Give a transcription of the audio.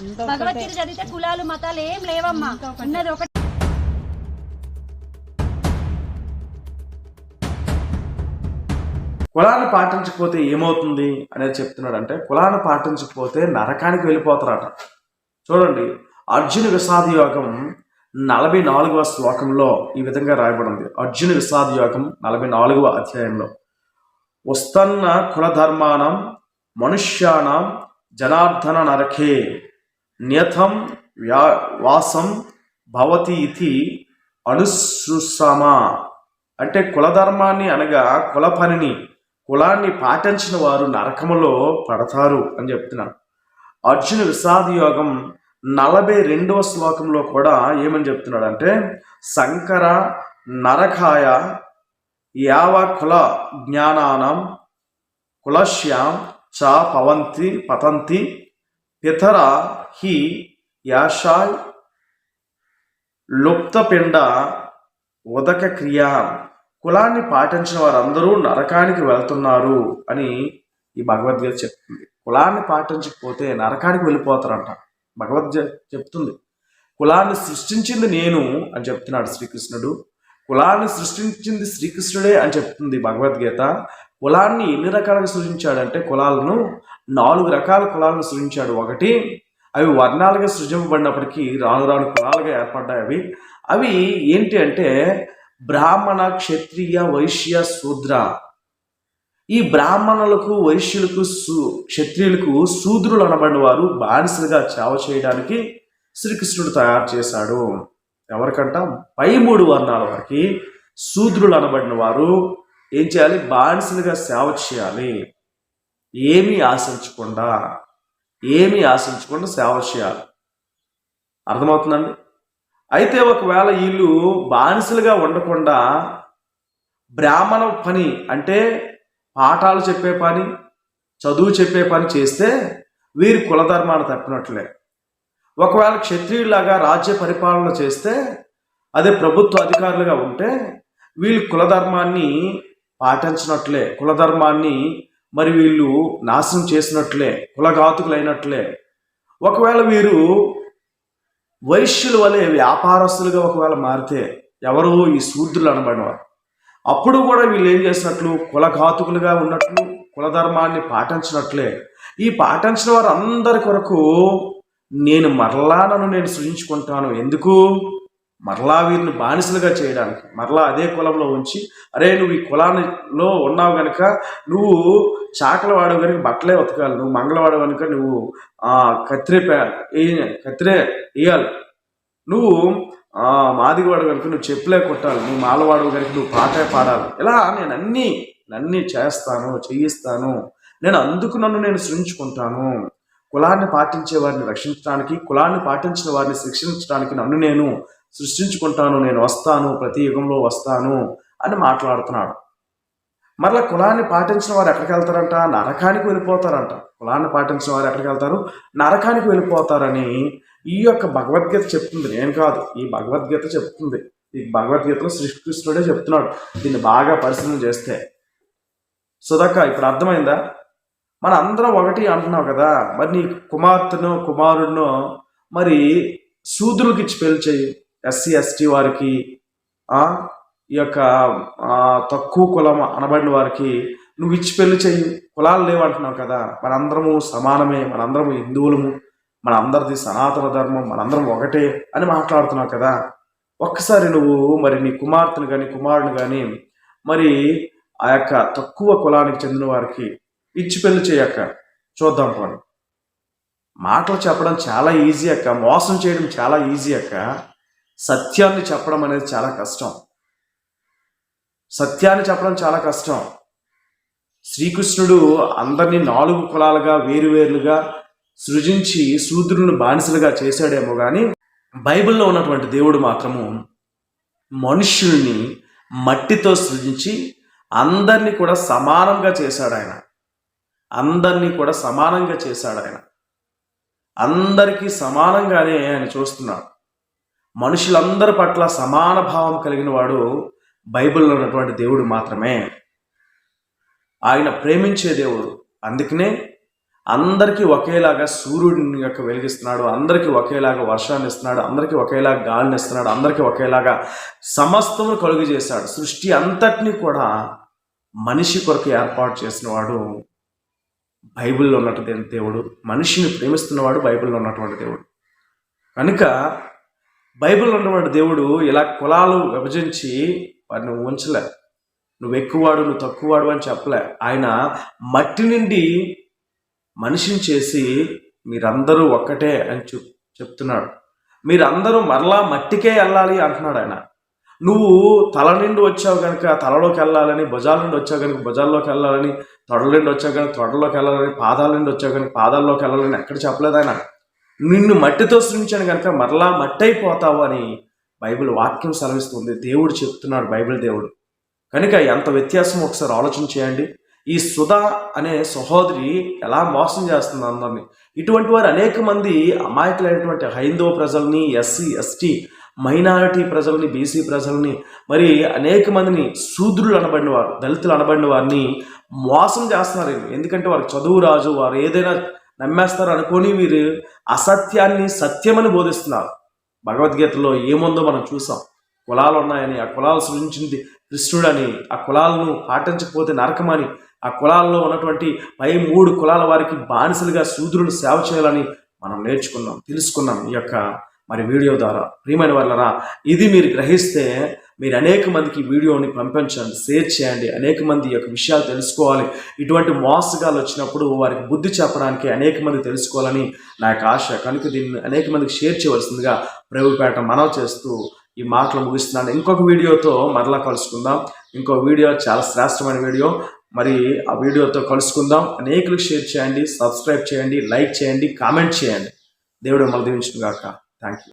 భగవద్గీత చదివితే కులాలు మతాలు ఏం లేవమ్మా. ఉన్నది ఒకటి. కులాన్ని పాటించకపోతే ఏమవుతుంది అనేది చెప్తున్నాడు అంటే కులాన్ని పాటించకపోతే నరకానికి వెళ్ళిపోతారట. చూడండి అర్జున విషాద యోగం నలభై నాలుగవ శ్లోకంలో ఈ విధంగా రాయబడింది. అర్జున విషాద యోగం నలభై నాలుగవ అధ్యాయంలో. వస్తన్న కులధర్మానం మనుష్యానం జనార్దన నరకే. న్యథం వ్యా వాసం భవతి ఇది అనుసృసమ. అంటే కులధర్మాన్ని అనగా కుల పనిని కులాన్ని పాటించిన వారు నరకములో పడతారు అని చెప్తున్నాను అర్జున విషాద యోగం నలభై రెండవ శ్లోకంలో కూడా ఏమని చెప్తున్నాడు అంటే శంకర నరకాయ యావ కుల జ్ఞానానం కులశ్యాం చ పవంతి పతంతి ఇతర హి యాషాయ్ లుప్తపిండ ఉదక క్రియ. కులాన్ని పాటించిన వారందరూ నరకానికి వెళ్తున్నారు అని ఈ భగవద్గీత చెప్తుంది. కులాన్ని పాటించకపోతే నరకానికి వెళ్ళిపోతారంట. భగవద్గీత చెప్తుంది. కులాన్ని సృష్టించింది నేను అని చెప్తున్నాడు శ్రీకృష్ణుడు. కులాన్ని సృష్టించింది శ్రీకృష్ణుడే అని చెప్తుంది భగవద్గీత. కులాన్ని ఎన్ని రకాలుగా సృజించాడంటే కులాలను నాలుగు రకాల కులాలను సృజించాడు. ఒకటి అవి వర్ణాలుగా సృజింపబడినప్పటికీ రాను రాను కులాలుగా ఏర్పడ్డాయి అవి. అవి ఏంటి అంటే బ్రాహ్మణ క్షత్రియ వైశ్య శూద్ర. ఈ బ్రాహ్మణులకు వైశ్యులకు సూ క్షత్రియులకు శూద్రులు అనబడిన వారు బానిసలుగా చావ చేయడానికి శ్రీకృష్ణుడు తయారు చేశాడు. ఎవరికంట? పై మూడు వర్ణాల వారికి శూద్రులు అనబడిన వారు ఏం చేయాలి? బానిసలుగా సేవ చేయాలి. ఏమీ ఆశించకుండా ఏమీ ఆశించకుండా సేవ చేయాలి. అర్థమవుతుందండి? అయితే ఒకవేళ వీళ్ళు బానిసలుగా ఉండకుండా బ్రాహ్మణ పని అంటే పాఠాలు చెప్పే పని చదువు చెప్పే పని చేస్తే వీరి కులధర్మాన్ని తప్పినట్లే. ఒకవేళ క్షత్రియులాగా రాజ్య పరిపాలన చేస్తే అదే ప్రభుత్వ అధికారులుగా ఉంటే వీళ్ళు కులధర్మాన్ని పాటించినట్లే కులధర్మాన్ని మరి వీళ్ళు నాశనం చేసినట్లే కులఘాతుకులైనట్లే. ఒకవేళ వీరు వైశ్యుల వలె వ్యాపారస్తులుగా ఒకవేళ మారితే ఎవరు ఈ శూద్రులు అనబడినవారు. అప్పుడు కూడా వీళ్ళు ఏం చేసినట్లు? కులఘాతుకులుగా ఉన్నట్లు కులధర్మాన్ని పాటించినట్లే. ఈ పాటించిన వారు అందరి కొరకు నేను మరలా నన్ను నేను సృజించుకుంటాను. ఎందుకు? మరలా వీరిని బానిసలుగా చేయడానికి మరలా అదే కులంలో ఉంచి అరే నువ్వు ఈ కులానిలో ఉన్నావు కనుక నువ్వు చాకల వాడవు కనుక బట్టలే ఉతకాలి నువ్వు మంగళవాడు కనుక నువ్వు కత్తిరే పే- కత్తిరే వేయాలి నువ్వు ఆ, మాదిగవాడు కనుక నువ్వు చెప్పులే కొట్టాలి నువ్వు మాలవాడు కనుక నువ్వు పాటే పాడాలి. ఇలా నేను అన్నీ అన్నీ చేస్తాను చేయిస్తాను. నేను అందుకు నన్ను నేను సృజించుకుంటాను. కులాన్ని పాటించే వారిని రక్షించడానికి కులాన్ని పాటించిన వారిని శిక్షించడానికి నన్ను నేను సృష్టించుకుంటాను నేను వస్తాను ప్రతి యుగంలో వస్తాను అని మాట్లాడుతున్నాడు. మరలా కులాన్ని పాటించిన వారు ఎక్కడికి వెళ్తారంట? నరకానికి వెళ్ళిపోతారంట. కులాన్ని పాటించిన వారు ఎక్కడికి వెళ్తారు? నరకానికి వెళ్ళిపోతారని ఈ యొక్క భగవద్గీత చెప్తుంది. నేను కాదు ఈ భగవద్గీత చెప్తుంది. ఈ భగవద్గీతలో శ్రీకృష్ణుడే చెప్తున్నాడు. దీన్ని బాగా పరిశీలన చేస్తే. సుధాక ఇప్పుడు అర్థమైందా? మన అందరం ఒకటి అంటున్నావు కదా మరి నీ కుమార్తెను కుమారుడును మరి శూద్రులకి ఇచ్చి పెళ్ళి చేయి. ఎస్సీ ఎస్టీ వారికి ఈ యొక్క తక్కువ కులం అనబడిన వారికి నువ్వు ఇచ్చి పెళ్ళి చెయ్యి కులాలు లేవంటున్నావు కదా. మనందరము సమానమే మనందరము హిందువులము మనందరిది సనాతన ధర్మం మనందరం ఒకటే అని మాట్లాడుతున్నావు కదా. ఒక్కసారి నువ్వు మరి నీ కుమార్తెను కానీ కుమారుని కానీ మరి ఆ యొక్క తక్కువ కులానికి చెందిన వారికి ఇచ్చి పెళ్ళి చేయక్క చూద్దాం పోనీ. మాటలు చెప్పడం చాలా ఈజీ అక్క మోసం చేయడం చాలా ఈజీ అక్క. సత్యాన్ని చెప్పడం అనేది చాలా కష్టం. సత్యాన్ని చెప్పడం చాలా కష్టం. శ్రీకృష్ణుడు అందరినీ నాలుగు కులాలుగా వేరువేరులుగా సృజించి శూద్రులను బానిసలుగా చేశాడేమో కానీ బైబిల్లో ఉన్నటువంటి దేవుడు మాత్రము మనుష్యుల్ని మట్టితో సృజించి అందరినీ కూడా సమానంగా చేశాడు ఆయన అందరినీ కూడా సమానంగా చేశాడు ఆయన అందరికీ సమానంగానే ఆయన చూస్తున్నాడు. మనుషులందరి పట్ల సమాన భావం కలిగిన వాడు బైబిల్లో ఉన్నటువంటి దేవుడు మాత్రమే. ఆయన ప్రేమించే దేవుడు. అందుకనే అందరికీ ఒకేలాగా సూర్యుడిని యొక్క వెలిగిస్తున్నాడు అందరికీ ఒకేలాగా వర్షాన్ని ఇస్తున్నాడు అందరికీ ఒకేలాగా గాలిని ఇస్తున్నాడు అందరికీ ఒకేలాగా సమస్తమును కలుగు చేశాడు. సృష్టి అంతటినీ కూడా మనిషి కొరకు ఏర్పాటు చేసిన వాడు బైబిల్లో ఉన్నటువంటి దేవుడు. మనిషిని ప్రేమిస్తున్నవాడు బైబిల్లో ఉన్నటువంటి దేవుడు. కనుక బైబిల్ ఉన్నటువంటి దేవుడు ఇలా కులాలు విభజించి వారిని ఉంచలే. నువ్వు ఎక్కువవాడు నువ్వు తక్కువవాడు అని చెప్పలే. ఆయన మట్టి నుండి మనిషిని చేసి మీరందరూ ఒక్కటే అని చెప్ చెప్తున్నాడు. మీరందరూ మరలా మట్టికే వెళ్ళాలి అంటున్నాడు ఆయన. నువ్వు తల నుండి వచ్చావు కనుక తలలోకి వెళ్ళాలని భుజాల నుండి వచ్చావు కనుక భుజాల్లోకి వెళ్ళాలని తొడల నుండి వచ్చావు కనుక తొడలోకి వెళ్ళాలని పాదాల నుండి వచ్చావు కనుక పాదాల్లోకి వెళ్ళాలని ఎక్కడ చెప్పలేదు ఆయన. నిన్ను మట్టితో సృష్టించాను కనుక మరలా మట్టి అయిపోతావు అని బైబిల్ వాక్యం సెలవిస్తుంది. దేవుడు చెప్తున్నాడు బైబిల్ దేవుడు. కనుక ఎంత వ్యత్యాసం ఒకసారి ఆలోచన చేయండి. ఈ సుధా అనే సహోదరి ఎలా మోసం చేస్తుంది అందరిని? ఇటువంటి వారు అనేక మంది అమాయకులైనటువంటి హైందవ ప్రజల్ని ఎస్సీ ఎస్టీ మైనారిటీ ప్రజల్ని బీసీ ప్రజల్ని మరి అనేక మందిని శూద్రులు అనబడిన వారు దళితులు అనబడిన వారిని మోసం చేస్తున్నారు ఎందుకంటే వారికి చదువు రాజు వారు ఏదైనా నమ్మేస్తారు అనుకొని వీరు అసత్యాన్ని సత్యమని బోధిస్తున్నారు. భగవద్గీతలో ఏముందో మనం చూసాం. కులాలు ఉన్నాయని ఆ కులాలు సృష్టించింది కృష్ణుడని ఆ కులాలను పాటించకపోతే నరకమని ఆ కులాల్లో ఉన్నటువంటి పై మూడు కులాల వారికి బానిసలుగా శూద్రులు సేవ చేయాలని మనం నేర్చుకున్నాం తెలుసుకున్నాం ఈ యొక్క మరి వీడియో ద్వారా. ప్రియమైన వాళ్ళరా ఇది మీరు గ్రహిస్తే మీరు అనేక మందికి వీడియోని పంపించండి షేర్ చేయండి అనేక మంది యొక్క విషయాలు తెలుసుకోవాలి. ఇటువంటి మోసగాలు వచ్చినప్పుడు వారికి బుద్ధి చెప్పడానికి అనేక మంది తెలుసుకోవాలని నా యొక్క ఆశ. కనుక దీన్ని అనేక మందికి షేర్ చేయవలసిందిగా ప్రభుపేట మనవి చేస్తూ ఈ మాటలు ముగిస్తున్నాను. ఇంకొక వీడియోతో మరలా కలుసుకుందాం. ఇంకో వీడియో చాలా శ్రేష్టమైన వీడియో. మరి ఆ వీడియోతో కలుసుకుందాం. అనేకులకు షేర్ చేయండి సబ్స్క్రైబ్ చేయండి లైక్ చేయండి కామెంట్ చేయండి. దేవుడు మళ్ళీ దీవించుగాక థ్యాంక్ యూ